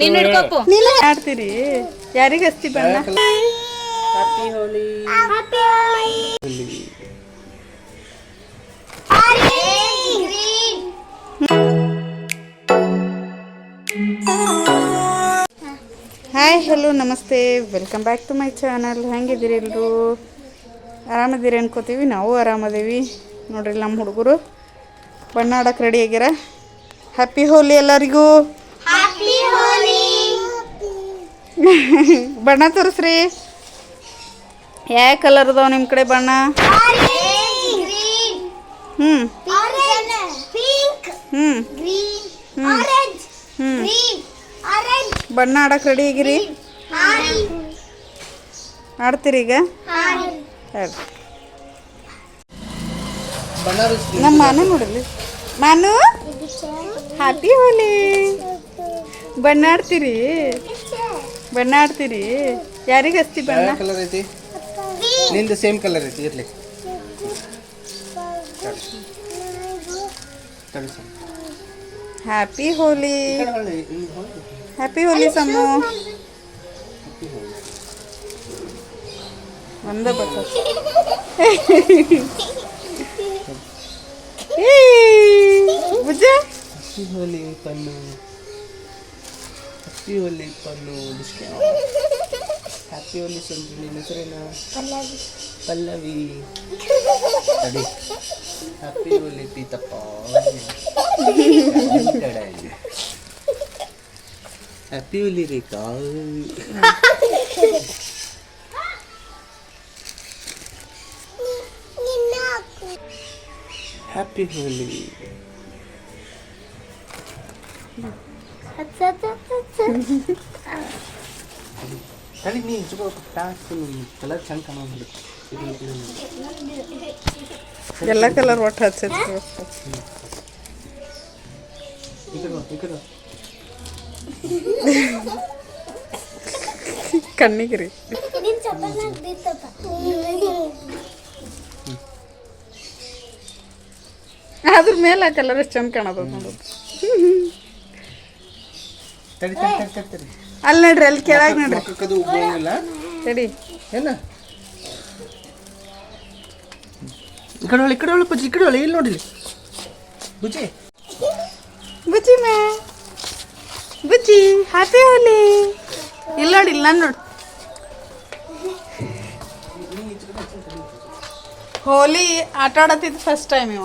ನೀನ್ ಹಿಡ್ಕೊಪ್ಪು. ನೀನು ಆಡ್ತೀರಿ? ಯಾರಿಗೆ ಹಸ್ತಿ ಬಣ್ಣ? ಹ್ಯಾಪಿ ಹೋಲಿ ಹಾಯ್ ಹಲೋ ನಮಸ್ತೆ. Welcome back to my channel ಹೆಂಗಿದ್ದೀರಿ ಎಲ್ಲರೂ ಆರಾಮದಿರಿ ಅನ್ಕೋತೀವಿ. ನಾವು ಆರಾಮದೇವಿ. ನೋಡ್ರಿ ನಮ್ಮ ಹುಡುಗರು. ಬಣ್ಣ ಆಡಕ್ಕೆ ರೆಡಿ ಆಗ್ಯಾರ ಹ್ಯಾಪಿ ಹೋಲಿ ಎಲ್ಲರಿಗೂ. ಬಣ್ಣ ತೋರಿಸ್ರಿ. ಯಾವ ಕಲರ್ ಅದಾವ ನಿಮ್ಮ ಕಡೆ ಬಣ್ಣ? ಹ್ಞೂ ಹ್ಞೂ ಹ್ಞೂ ಹ್ಞೂ ಬಣ್ಣ ಆಡಕ್ಕೆ ರೆಡಿ ಆಗಿರಿ? ಆಡ್ತೀರಿ ಈಗ? ನಮ್ಮ ಮಾನು ನೋಡಲಿ ಮಾನು? ಹ್ಯಾಪಿ ಹೋಲಿ ಬಣ್ಣ ಆಡ್ತೀರಿ? ಬಣ್ಣ ಆಡ್ತೀರಿ ಯಾರಿಗೆ ಹಚ್ತಿ ಬಣ್ಣ? ಕಲರ್ ಐತಿ? ನಿಂದು ಸೇಮ್ ಕಲರ್ ಐತಿ ಇರಲಿ. ಹ್ಯಾಪಿ ಹೋಲಿ. ಹ್ಯಾಪಿ ಹೋಲಿ ಸಮ್ಮು ಒಂದ ಬಟ್ಟ. ಬುಜ್ಜ ಹೋಲಿ ಪನ್ನು ಹ್ಯಾಪಿ ಹೋಲಿ ಪನ್ನು ಹ್ಯಾಪಿ ಹೋಲಿ ಸಂಜು ನಿನ್ನ ಹೆಸರೇನ ಪಲ್ಲವಿ ತಡಿ happy Holi Peetappa happy Holi Rekha happy Holi ತಡಿ ನೀ ಕಲರ್ ಚಂದ ಕಾಣೋದು ಎಲ್ಲ ಕಲರ್ ಒಟ್ಟು ಬಾ. ಕಣ್ಣಿಗೆ ರೀ ಅದ್ರ ಮೇಲೆ ಆ ಕಲರ್ ಎಷ್ಟು ಚಂದ ಕಾಣದ ನೋಡೋದು ತಡಿ ತಡಿ ತಡಿ ತಡಿ ತಡಿ. ಅಲ್ಲಿ ನೋಡ್ರಿ ಅಲ್ಲಿ ಕೆಳಗೆ ನೋಡ್ರಿ. ತಡಿ. ಏನ? ಈ ಕಡೆ ಒಳ್ಳೆ ಈ ಕಡೆ ಪಜ್ಜಿ ಈ ಕಡೆ ಒಳ್ಳೆ ಇಲ್ಲಿ ನೋಡಿಲಿ ಬುಜ್ಜಿ ಬುಜ್ಜಿ ಮೇ. ಬುಜ್ಜಿ ಹ್ಯಾಪಿ ಹೋಲಿ ಇಲ್ಲ ನೋಡಿ ಇಲ್ಲ ನಾನು ನೋಡು. ಹೋಲಿ ಆಟ ಆಡತ್ತಿದ್ದು ಫಸ್ಟ್ ಟೈಮ್ ಇವ.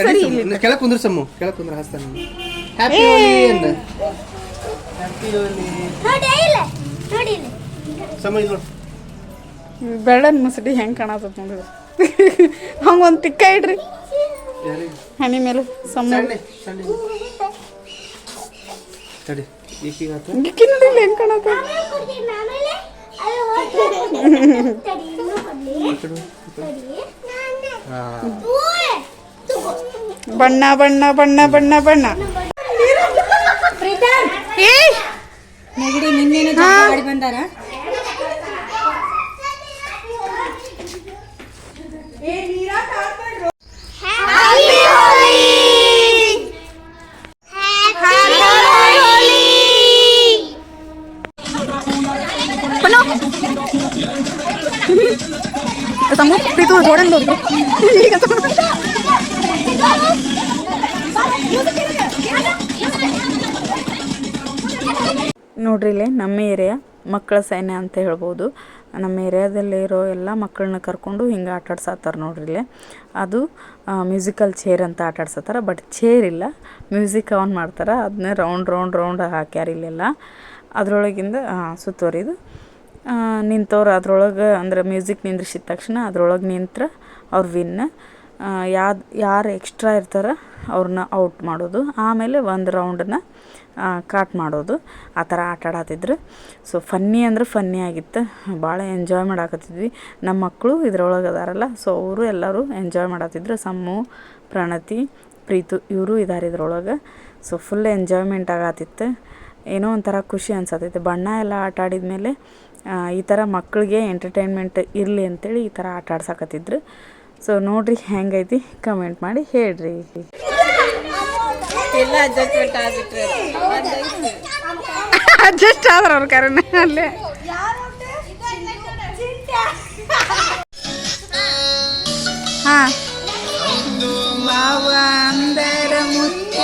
ಸರಿ ಕೆಳಗೆ ಕುಂದ್ರ ಸಮ್ಮು ಕೆಳಗೆ ಕುಂದ್ರ ಹಸ್ತಾನ ಹ್ಯಾಪಿ ಹೋಲಿ ಅಂದ. ಹ್ಯಾಪಿ ಹೋಲಿ ನೋಡಿ ಇಲ್ಲ. ನೋಡಿ ಇಲ್ಲ. ಸಮ್ಮ ಬೆಳ್ಳನ್ ಮುಸಡಿ ಹೆಂಗ್ ಕಾಣತದ ನೋಡಿದ್ರೆ ಹಂಗೆ ಒಂದು ತಿಕ್ಕ ಇಡ್ರಿ. ಹನಿ ಮೇಲೆ ಸಮ್ಮ. ತಡಿ ಈಕಿಗೆ ನೋಡಿಲ್ಲ ಹೆಂಗೆ ಕಾಣತ ತಡಿ ಇನ್ನೂ ಕೊಡ್ಲಿ. ತಡಿ ನಾನು. ಬಣ್ಣ ಬಣ್ಣ ಬಣ್ಣ ಬಣ್ಣ ಬಣ್ಣ. ನೆಗಡಿ ನಿನ್ನೆ ಬಂದಾರ? ನೋಡ್ರಿ ಇಲ್ಲಿ ನಮ್ಮ ಏರಿಯಾ ಮಕ್ಕಳ ಸೈನ್ಯ ಅಂತ ಹೇಳ್ಬೋದು. ನಮ್ಮ ಏರಿಯಾದಲ್ಲಿರೋ ಎಲ್ಲ ಮಕ್ಕಳನ್ನ ಕರ್ಕೊಂಡು ಹಿಂಗೆ ಆಟ ಆಡ್ಸತ್ತಾರ ನೋಡ್ರಿ ಇಲ್ಲಿ. ಅದು ಮ್ಯೂಸಿಕಲ್ ಚೇರ್ ಅಂತ ಆಟ ಆಡ್ಸತ್ತಾರ ಬಟ್ ಚೇರ್ ಇಲ್ಲ. ಮ್ಯೂಸಿಕ್ ಆನ್ ಮಾಡ್ತಾರೆ ಅದನ್ನ ರೌಂಡ್ ರೌಂಡ್ ರೌಂಡ್ ಹಾಕ್ಯಾರ ಇಲ್ಲೆಲ್ಲ. ಅದರೊಳಗಿಂದ ಸುತ್ತುವರಿದು ನಿಂತವ್ರು ಅದ್ರೊಳಗೆ, ಅಂದ್ರೆ ಮ್ಯೂಸಿಕ್ ನಿಂದ್ರಿಸಿದ ತಕ್ಷಣ ಅದ್ರೊಳಗೆ ನಿಂತ್ರ ಅವ್ರು ವಿನ್ ಯಾವ್ದು ಯಾರು ಎಕ್ಸ್ಟ್ರಾ ಇರ್ತಾರೆ ಅವ್ರನ್ನ ಔಟ್ ಮಾಡೋದು. ಆಮೇಲೆ ಒಂದು ರೌಂಡನ್ನ ಕಾಟ್ ಮಾಡೋದು, ಆ ಥರ ಆಟ ಆಡತ್ತಿದ್ರು ಸೊ ಫನ್ನಿ ಅಂದ್ರೆ ಫನ್ನಿ ಆಗಿತ್ತು. ಭಾಳ ಎಂಜಾಯ್ ಮಾಡಾಕತ್ತಿದ್ವಿ. ನಮ್ಮ ಮಕ್ಕಳು ಇದ್ರೊಳಗೆ ಅದಾರಲ್ಲ ಸೊ ಅವರು ಎಲ್ಲರೂ ಎಂಜಾಯ್ ಮಾಡತ್ತಿದ್ರು ಸಮ್ಮು, ಪ್ರಣತಿ, ಪ್ರೀತು, ಇವರು ಇದ್ದಾರೆ ಇದ್ರೊಳಗೆ. ಸೊ ಫುಲ್ ಎಂಜಾಯ್ಮೆಂಟ್ ಆಗತ್ತಿತ್ತು ಏನೋ ಒಂಥರ ಖುಷಿ ಅನ್ಸತ್ತೈತೆ ಬಣ್ಣ ಎಲ್ಲ ಆಟ ಆಡಿದ ಮೇಲೆ ಈ ಥರ ಮಕ್ಕಳಿಗೆ ಎಂಟರ್ಟೈನ್ಮೆಂಟ್ ಇರಲಿ ಅಂತೇಳಿ ಈ ಥರ ಆಟ ಆಡ್ಸಕತ್ತಿದ್ರು. ಸೊ ನೋಡ್ರಿ ಹೆಂಗೈತಿ ಕಮೆಂಟ್ ಮಾಡಿ ಹೇಳ್ರಿ. ಅಡ್ಜಸ್ಟ್ ಆದ್ರ ಅವ್ರ ಕರೆನ ಅಲ್ಲೇ. ಹಾ. ಮಾವ ಅಂದರ ಮುತ್ಯ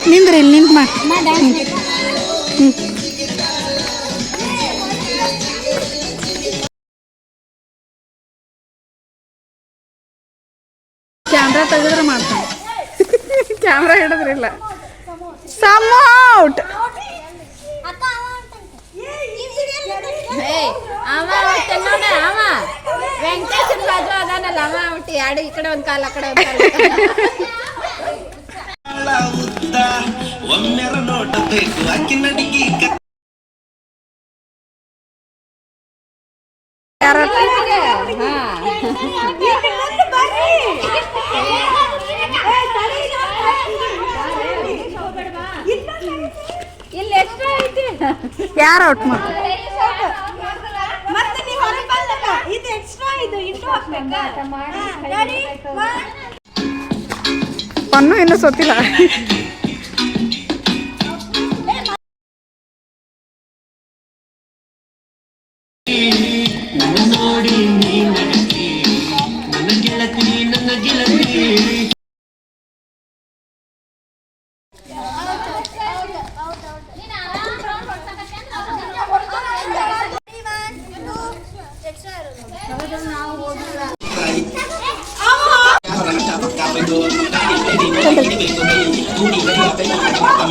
ನಿಂದ್ರಿ. ಇಲ್ಲಿ ನಿಂತ್ ಮಾಡಿ ಕ್ಯಾಮ್ರಾ ತೆಗೆದ್ರೆ ಮಾಡ್ತಾನೆ ಕ್ಯಾಮ್ರಾ ಹಿಡಿದ್ರಿಲ್ಲ ಸಮ್ ಔಟ್ ಅವ ಒಟ್ಟು ನೋಡ ಅವ ವೆಂಕಟೇಶನ್ ಬಾಜು ಅದಾನಲ್ಲ ಅವ ಒಟ್ಟು ಎರಡು ಈ ಕಡೆ ಒಂದ್ ಕಾಲ ಆ ಕಡೆ ಒಂದ್ ಕಾಲ ಒಮ್ಮೆರ ನೋಡಬೇಕು ಅಕ್ಕಿ ನಡಿಗೆ ಯಾರ? ಔಟ್ ಮಾಡಿ ಪನ್ನು ಇನ್ನೂ ಸೊತ್ತಿಲ್ಲ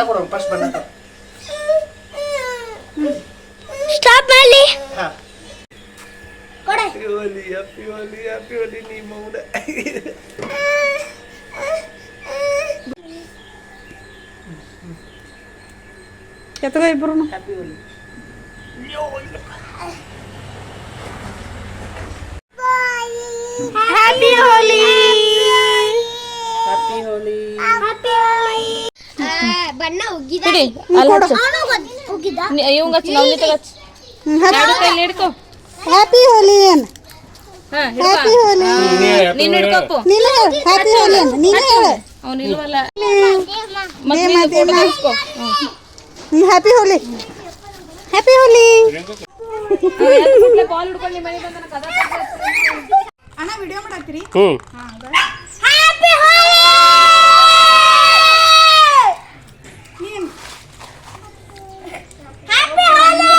ಬಣ್ಣ ಕೊಡೋಣ ಫಸ್ಟ್ ಬಣ್ಣ ಕೊಡು. ಸ್ಟಾಪ್ ಮಾಡಿ ಹಾ ಕೊಡೆ happy Holi happy Holi happy Holi ನೀ ಮೌನ ಎತ್ತಗೋ ಇಬ್ರು happy Holi happy Holi happy Holi happy Holi ಬಣ್ಣ ಉಗ್ಗಿದ. ಉಗ್ಗಿದ. ಇವಂಗ ಎರಡು ಕೈಲಿ ಹಿಡ್ಕೊ. ಹ್ಯಾಪಿ ಹೋಲಿ ಏನ್ ಹಾ ಹಿಡ್ಕೊ. ನೀನ್ ಹಿಡ್ಕೊಪ್ಪು. ನೀನು ಹ್ಯಾಪಿ ಹೋಲಿ ಏನ್ ನೀನು ಹೇಳು. ಅವ್ನು ಇಲ್ವಲ್ಲ? ಮತ್ತೆ ನೀನು photo ತೆಗಿಸ್ಕೊ. Happy Holi happy Holi ball ಹಿಡ್ಕೊಂಡು ನಿಮ್ಮ ಮನೆ ಬಂದನ ಕದ ಅಣ್ಣ video ಮಾಡಾಕ್ತೀರಿ? Happy Holi happy Holi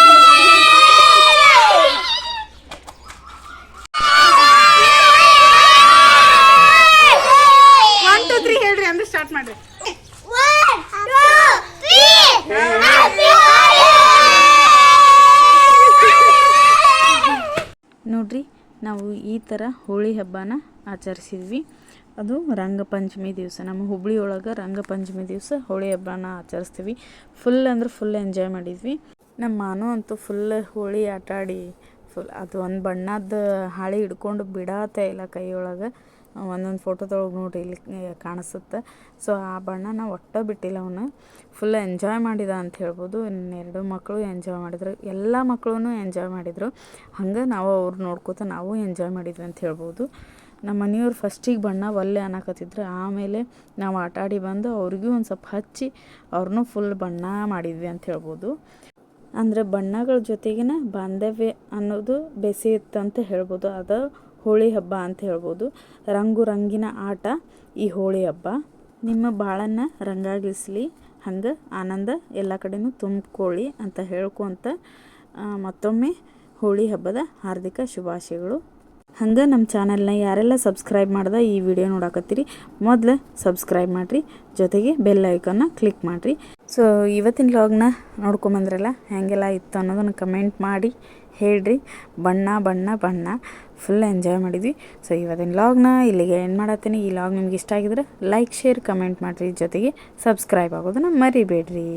one two three ಹೇಳ್ರಿ ಅಂದ್ರೆ ಸ್ಟಾರ್ಟ್ ಮಾಡ್ರಿ One, two, three. Happy Holi! ನೋಡ್ರಿ ನಾವು ಈ ಥರ ಹೋಳಿ ಹಬ್ಬನ ಆಚರಿಸಿದ್ವಿ. ಅದು ರಂಗಪಂಚಮಿ ದಿವಸ. ನಮ್ಮ ಹುಬ್ಳಿ ಒಳಗೆ ರಂಗಪಂಚಮಿ ದಿವಸ ಹೋಳಿ ಹಬ್ಬನ ಆಚರಿಸ್ತೀವಿ. ಫುಲ್ ಅಂದ್ರೆ ಫುಲ್ ಎಂಜಾಯ್ ಮಾಡಿದ್ವಿ. ನಮ್ಮ ಮಾನು ಅಂತೂ ಫುಲ್ ಹೋಳಿ ಆಟ ಆಡಿ ಫುಲ್ ಅದು ಒಂದು ಬಣ್ಣದ ಹಾಳೆ ಹಿಡ್ಕೊಂಡು ಬಿಡಾತೆ ಇಲ್ಲ ಕೈಯೊಳಗೆ. ಒಂದೊಂದು ಫೋಟೋದೊಳಗೆ ನೋಡಿ ಇಲ್ಲಿ ಕಾಣಿಸುತ್ತೆ. ಸೊ ಆ ಬಣ್ಣನ ಒಟ್ಟು ಬಿಟ್ಟಿಲ್ಲ ಅವನು. ಫುಲ್ ಎಂಜಾಯ್ ಮಾಡಿದ ಅಂತ ಹೇಳ್ಬೋದು. ಇನ್ನೆರಡು ಮಕ್ಕಳು ಎಂಜಾಯ್ ಮಾಡಿದ್ರು. ಎಲ್ಲ ಮಕ್ಕಳು ಎಂಜಾಯ್ ಮಾಡಿದರು. ಹಂಗೆ ನಾವು ಅವ್ರು ನೋಡ್ಕೋತ ನಾವು ಎಂಜಾಯ್ ಮಾಡಿದ್ವಿ ಅಂತ ಹೇಳ್ಬೋದು. ನಮ್ಮ ಮನೆಯವ್ರು ಫಸ್ಟಿಗೆ ಬಣ್ಣ ಒಲ್ಲೆ ಅನ್ನಕತ್ತಿದ್ರು. ಆಮೇಲೆ ನಾವು ಆಟ ಆಡಿ ಬಂದು ಅವ್ರಿಗೂ ಒಂದು ಸ್ವಲ್ಪ ಹಚ್ಚಿ ಅವ್ರನ್ನೂ ಫುಲ್ ಬಣ್ಣ ಮಾಡಿದ್ವಿ ಅಂತ ಹೇಳ್ಬೋದು. ಅಂದರೆ ಬಣ್ಣಗಳ ಜೊತೆಗಿನ ಬಾಂಧವ್ಯ ಅನ್ನೋದು ಬೆಸೆಯುತ್ತಂತ ಹೇಳ್ಬೋದು. ಅದು ಹೋಳಿ ಹಬ್ಬ ಅಂತ ಹೇಳ್ಬೋದು. ರಂಗು ರಂಗಿನ ಆಟ ಈ ಹೋಳಿ ಹಬ್ಬ. ನಿಮ್ಮ ಬಾಳನ್ನು ರಂಗಾಗಿಸ್ಲಿ ಹಂಗೆ ಆನಂದ ಎಲ್ಲ ಕಡೆನೂ ತುಂಬಿಕೊಳ್ಳಿ ಅಂತ ಹೇಳ್ಕೊಂತ ಮತ್ತೊಮ್ಮೆ ಹೋಳಿ ಹಬ್ಬದ ಹಾರ್ದಿಕ ಶುಭಾಶಯಗಳು. ಹಂಗೆ ನಮ್ಮ ಚಾನಲ್ನ ಯಾರೆಲ್ಲ ಸಬ್ಸ್ಕ್ರೈಬ್ ಮಾಡ್ದೆ ಈ ವಿಡಿಯೋ ನೋಡಾಕತ್ತೀರಿ, ಮೊದಲು ಸಬ್ಸ್ಕ್ರೈಬ್ ಮಾಡಿರಿ, ಜೊತೆಗೆ ಬೆಲ್ ಐಕನ್ನ ಕ್ಲಿಕ್ ಮಾಡಿರಿ. ಸೊ, ಇವತ್ತಿನ ಲಾಗ್ನ ನೋಡ್ಕೊಂಬಂದ್ರಲ್ಲ, ಹೇಗೆಲ್ಲ ಇತ್ತು ಅನ್ನೋದನ್ನು ಕಮೆಂಟ್ ಮಾಡಿ ಹೇಳ್ರಿ. ಬಣ್ಣ ಬಣ್ಣ ಬಣ್ಣ. ಫುಲ್ ಎಂಜಾಯ್ ಮಾಡಿದ್ವಿ. ಸೊ ಇವತ್ತಿನ ಲಾಗ್ನ ಇಲ್ಲಿಗೆ ಏನು ಮಾಡತ್ತೀನಿ. ಈ ಲಾಗ್ ನಿಮ್ಗೆ ಇಷ್ಟ ಆಗಿದ್ರೆ ಲೈಕ್ ಶೇರ್ ಕಮೆಂಟ್ ಮಾಡಿರಿ. ಜೊತೆಗೆ ಸಬ್ಸ್ಕ್ರೈಬ್ ಆಗೋದನ್ನ ಮರಿಬೇಡ್ರಿ.